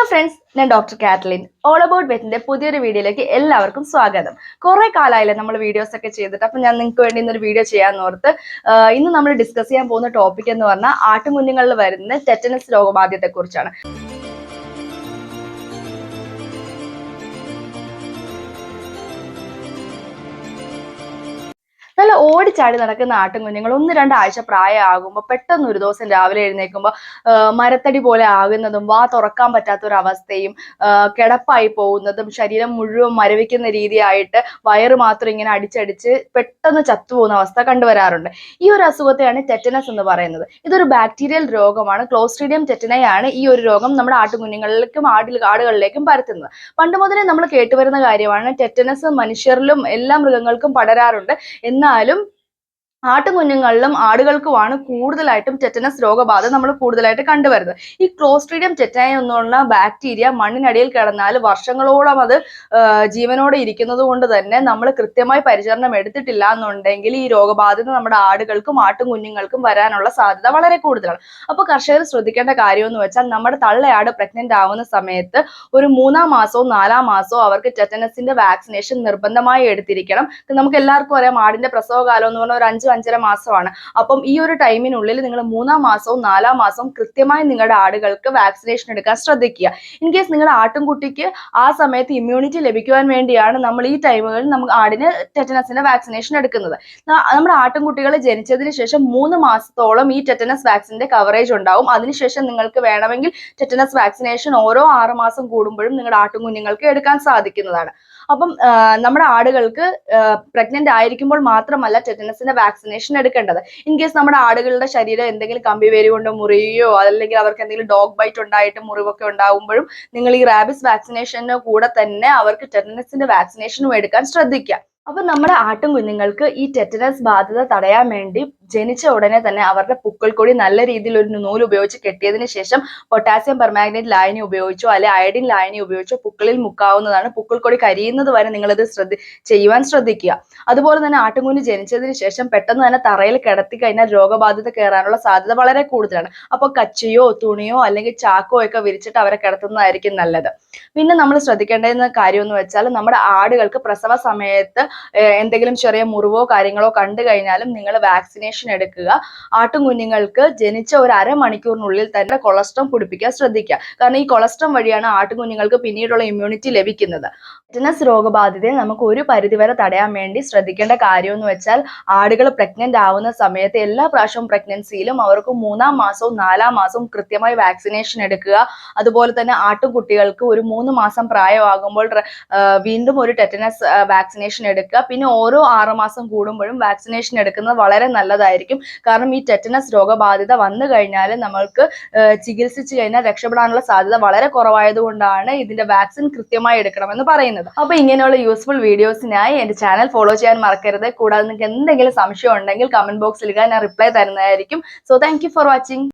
Hello friends ഞാൻ doctor Catalin all about വെറ്റിന്റെ പുതിയൊരു വീഡിയോയിലേക്ക് എല്ലാവർക്കും സ്വാഗതം. കുറെ കാലമായില്ലേ നമ്മൾ വീഡിയോസ് ഒക്കെ ചെയ്തിട്ട് അപ്പൊ ഞാൻ നിങ്ങൾക്ക് വേണ്ടി ഇന്നൊരു വീഡിയോ ചെയ്യാന്ന് ഓർത്ത് ഇന്ന് നമ്മൾ ഡിസ്കസ് ചെയ്യാൻ പോകുന്ന ടോപ്പിക് എന്ന് പറഞ്ഞാൽ ആട്ടുകുഞ്ഞുങ്ങളിൽ വരുന്ന ടെറ്റനസ് രോഗബാധ്യത്തെ ഓടിച്ചാടി നടക്കുന്ന ആട്ടുംകുഞ്ഞുങ്ങൾ ഒന്ന് രണ്ടാഴ്ച പ്രായമാകുമ്പോൾ പെട്ടെന്ന് ഒരു ദിവസം രാവിലെ എഴുന്നേൽക്കുമ്പോൾ മരത്തടി പോലെ ആകുന്നതും വാ തുറക്കാൻ പറ്റാത്ത ഒരു അവസ്ഥയും കിടപ്പായി പോകുന്നതും ശരീരം മുഴുവൻ മരവിക്കുന്ന രീതിയായിട്ട് വയറ് മാത്രം ഇങ്ങനെ അടിച്ചടിച്ച് പെട്ടെന്ന് ചത്തുപോകുന്ന അവസ്ഥ കണ്ടുവരാറുണ്ട്. ഈ ഒരു അസുഖത്തെയാണ് ടെറ്റനസ് എന്ന് പറയുന്നത്. ഇതൊരു ബാക്ടീരിയൽ രോഗമാണ്. ക്ലോസ്ട്രീഡിയം ടെറ്റനയാണ് ഈ ഒരു രോഗം നമ്മുടെ ആട്ടുകുഞ്ഞുങ്ങളിലേക്കും ആടിൽ ആടുകളിലേക്കും പരത്തുന്നത്. പണ്ട് മുതലേ നമ്മൾ കേട്ടുവരുന്ന കാര്യമാണ് ടെറ്റനസ് മനുഷ്യരിലും എല്ലാ മൃഗങ്ങൾക്കും പടരാറുണ്ട്. umarım ആട്ടുകുഞ്ഞുങ്ങളിലും ആടുകൾക്കുമാണ് കൂടുതലായിട്ടും ടെറ്റനസ് രോഗബാധ നമ്മൾ കൂടുതലായിട്ട് കണ്ടുവരുന്നത്. ഈ ക്ലോസ്ട്രീഡിയം ടെറ്റായ എന്നുള്ള ബാക്ടീരിയ മണ്ണിനടിയിൽ കിടന്നാൽ വർഷങ്ങളോളം അത് ജീവനോടെ ഇരിക്കുന്നത് കൊണ്ട് തന്നെ നമ്മൾ കൃത്യമായി പരിചരണം എടുത്തിട്ടില്ല എന്നുണ്ടെങ്കിൽ ഈ രോഗബാധിത നമ്മുടെ ആടുകൾക്കും ആട്ടുകുഞ്ഞുങ്ങൾക്കും വരാനുള്ള സാധ്യത വളരെ കൂടുതലാണ്. അപ്പോൾ കർഷകർ ശ്രദ്ധിക്കേണ്ട കാര്യം എന്ന് വെച്ചാൽ നമ്മുടെ തള്ളയാട് പ്രഗ്നന്റ് ആവുന്ന സമയത്ത് ഒരു മൂന്നാം മാസവും നാലാം മാസവും അവർക്ക് ടെറ്റനസിന്റെ വാക്സിനേഷൻ നിർബന്ധമായി എടുത്തിരിക്കണം. നമുക്ക് എല്ലാവർക്കും അറിയാം ആടിന്റെ പ്രസവകാലം എന്ന് പറഞ്ഞാൽ ഒരു അഞ്ച് അഞ്ചര മാസമാണ്. അപ്പം ഈ ഒരു ടൈമിനുള്ളിൽ നിങ്ങൾ മൂന്നാം മാസവും നാലാം മാസവും കൃത്യമായി നിങ്ങളുടെ ആടുകൾക്ക് വാക്സിനേഷൻ എടുക്കാൻ ശ്രദ്ധിക്കുക. ഇൻ കേസ് നിങ്ങളുടെ ആട്ടുംകുട്ടിക്ക് ആ സമയത്ത് ഇമ്മ്യൂണിറ്റി ലഭിക്കുവാൻ വേണ്ടിയാണ് നമ്മൾ ഈ ടൈമുകളിൽ നമുക്ക് ആടിന് ടെറ്റനസിന്റെ വാക്സിനേഷൻ എടുക്കുന്നത്. നമ്മുടെ ആട്ടുംകുട്ടികൾ ജനിച്ചതിന് ശേഷം മൂന്ന് മാസത്തോളം ഈ ടെറ്റനസ് വാക്സിന്റെ കവറേജ് ഉണ്ടാവും. അതിനുശേഷം നിങ്ങൾക്ക് വേണമെങ്കിൽ ടെറ്റനസ് വാക്സിനേഷൻ ഓരോ ആറ് മാസം കൂടുമ്പോഴും നിങ്ങളുടെ ആട്ടുകുഞ്ഞുങ്ങൾക്ക് എടുക്കാൻ സാധിക്കുന്നതാണ്. അപ്പം നമ്മുടെ ആടുകൾക്ക് പ്രഗ്നന്റ് ആയിരിക്കുമ്പോൾ മാത്രമല്ല ടെറ്റനസിന്റെ വാക്സിനേഷൻ എടുക്കേണ്ടത്. ഇൻ കേസ് നമ്മുടെ ആടുകളുടെ ശരീരം എന്തെങ്കിലും കമ്പിവേരി കൊണ്ട് മുറിയുകയോ അല്ലെങ്കിൽ അവർക്ക് എന്തെങ്കിലും ഡോഗ് ബൈറ്റ് ഉണ്ടായിട്ട് മുറിവൊക്കെ ഉണ്ടാകുമ്പോഴും നിങ്ങൾ ഈ റാബിസ് വാക്സിനേഷന് കൂടെ തന്നെ അവർക്ക് ടെറ്റനസിന്റെ വാക്സിനേഷനും എടുക്കാൻ ശ്രദ്ധിക്കുക. അപ്പൊ നമ്മുടെ ആട്ടും കുഞ്ഞുങ്ങൾക്ക് ഈ ടെറ്റനസ് ബാധ്യത തടയാൻ വേണ്ടി ജനിച്ച ഉടനെ തന്നെ അവരുടെ പുക്കിൾക്കൊടി നല്ല രീതിയിൽ ഒരു നൂൽ ഉപയോഗിച്ച് കെട്ടിയതിന് ശേഷം പൊട്ടാസ്യം പെർമാഗ്നേറ്റ് ലായനി ഉപയോഗിച്ചോ അല്ലെ അയഡിൻ ലായനി ഉപയോഗിച്ചോ പൂക്കളിൽ മുക്കാവുന്നതാണ്. പുക്കിൾക്കൊടി കരിയുന്നത് വരെ നിങ്ങളത് ശ്രദ്ധ ചെയ്യുവാൻ ശ്രദ്ധിക്കുക. അതുപോലെ തന്നെ ആട്ടുംകുഞ്ഞ് ജനിച്ചതിന് ശേഷം പെട്ടെന്ന് തന്നെ തറയിൽ കിടത്തി കഴിഞ്ഞാൽ രോഗബാധിത കയറാനുള്ള സാധ്യത വളരെ കൂടുതലാണ്. അപ്പോൾ കച്ചിയോ തുണിയോ അല്ലെങ്കിൽ ചാക്കോ ഒക്കെ വിരിച്ചിട്ട് അവരെ കിടത്തുന്നതായിരിക്കും നല്ലത്. പിന്നെ നമ്മൾ ശ്രദ്ധിക്കേണ്ടുന്ന കാര്യം എന്ന് വെച്ചാൽ നമ്മുടെ ആടുകൾക്ക് പ്രസവ സമയത്ത് എന്തെങ്കിലും ചെറിയ മുറിവോ കാര്യങ്ങളോ കണ്ടു കഴിഞ്ഞാലും നിങ്ങൾ വാക്സിനേഷൻ എടുക്കുക. ആട്ടുംകുഞ്ഞുങ്ങൾക്ക് ജനിച്ച ഒരു അരമണിക്കൂറിനുള്ളിൽ തന്നെ കൊളസ്ട്രോം കുടിപ്പിക്കാൻ ശ്രദ്ധിക്കുക. കാരണം ഈ കൊളസ്ട്രോം വഴിയാണ് ആട്ടുകുഞ്ഞുങ്ങൾക്ക് പിന്നീടുള്ള ഇമ്മ്യൂണിറ്റി ലഭിക്കുന്നത്. ടെറ്റനസ് രോഗബാധിതയെ നമുക്ക് ഒരു പരിധിവരെ തടയാൻ വേണ്ടി ശ്രദ്ധിക്കേണ്ട കാര്യം എന്ന് വെച്ചാൽ ആടുകൾ പ്രഗ്നന്റ് ആവുന്ന സമയത്ത് എല്ലാ പ്രാവശ്യവും പ്രഗ്നൻസിയിലും അവർക്ക് മൂന്നാം മാസവും നാലാം മാസവും കൃത്യമായി വാക്സിനേഷൻ എടുക്കുക. അതുപോലെ തന്നെ ആട്ടുകുട്ടികൾക്ക് ഒരു മൂന്ന് മാസം പ്രായമാകുമ്പോൾ വീണ്ടും ഒരു ടെറ്റനസ് വാക്സിനേഷൻ എടുക്കുക. പിന്നെ ഓരോ ആറുമാസം കൂടുമ്പോഴും വാക്സിനേഷൻ എടുക്കുന്നത് വളരെ നല്ലതായിരിക്കും. കാരണം ഈ ടെറ്റനസ് രോഗബാധിത വന്നു കഴിഞ്ഞാൽ നമ്മൾക്ക് ചികിത്സിച്ചു കഴിഞ്ഞാൽ രക്ഷപ്പെടാനുള്ള സാധ്യത വളരെ കുറവായതുകൊണ്ടാണ് ഇതിന്റെ വാക്സിൻ കൃത്യമായി എടുക്കണമെന്ന് പറയുന്നത്. അപ്പൊ ഇങ്ങനെയുള്ള യൂസ്ഫുൾ വീഡിയോസിനായി എന്റെ ചാനൽ ഫോളോ ചെയ്യാൻ മറക്കരുത്. കൂടാതെ നിങ്ങൾക്ക് എന്തെങ്കിലും സംശയം ഉണ്ടെങ്കിൽ കമന്റ് ബോക്സിൽ ഞാൻ റിപ്ലൈ തരുന്നതായിരിക്കും. So thank for watching